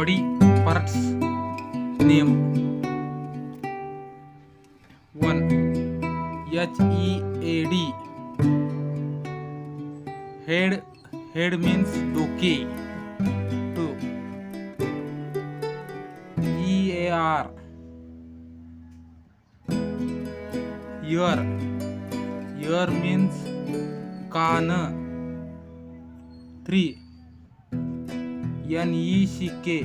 body parts name 1 H E A D head head means डोके 2 E A R ear ear means कान 3 N E C K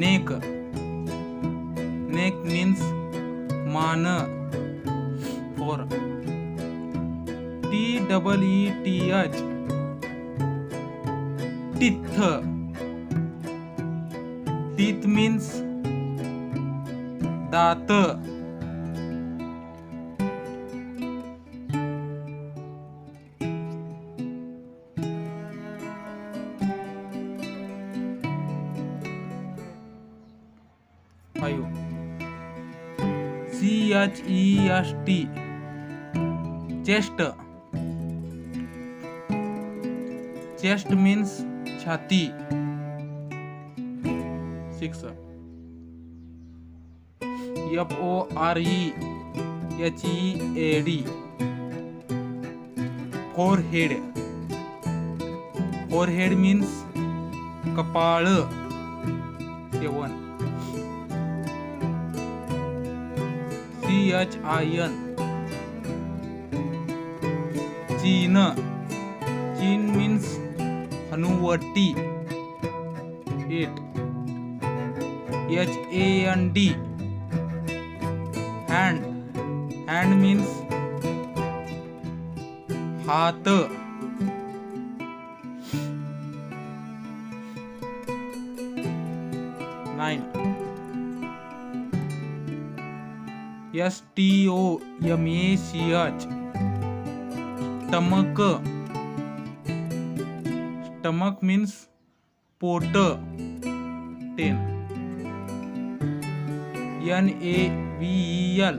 neck neck means मान four T double E T H teeth teeth means दात H E S T chest chest means छाती. Six F O R E H E A D forehead forehead means कपाळ. Seven C H I N chin chin means हनुवटी eight H A N D hand hand means हात S T O M A C H stomach stomach means pot ten N A V L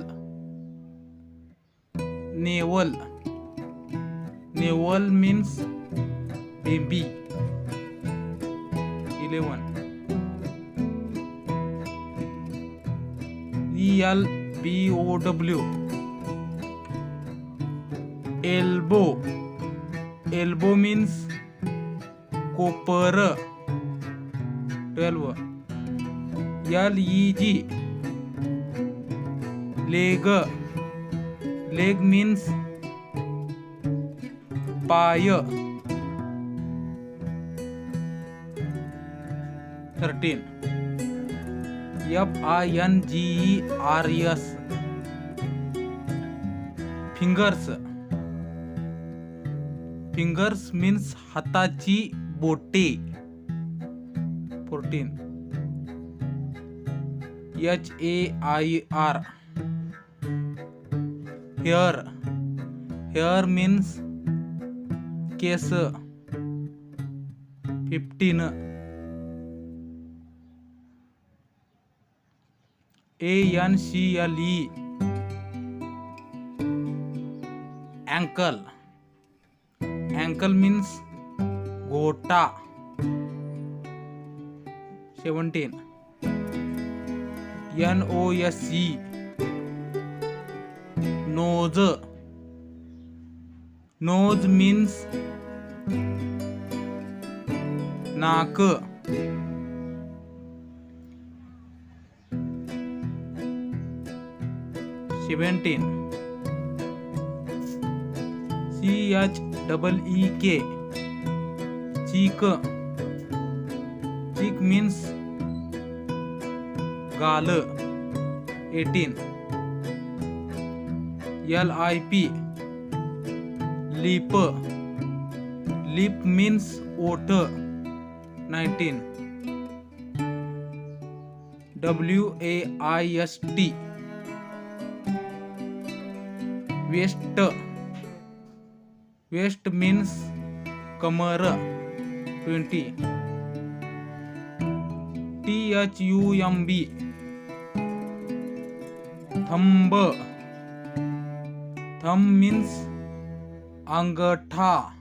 navel navel means baby eleven B O W elbow elbow means copper twelve L E G leg leg means pi thirteen F I N G E R S fingers fingers means हाताची बोटे fourteen H A I R hair hair means case fifteen A N C L E ankle ankle means गोटा. Seventeen N O S C nose nose means नाक. Seventeen C H double E K cheek. Cheek means गाल। Eighteen. L I P lip. Lip means ओठ। Nineteen W A I S T waist. Waist means Qamar. Twenty. T H U M B thumb. Thumb means अंगठा.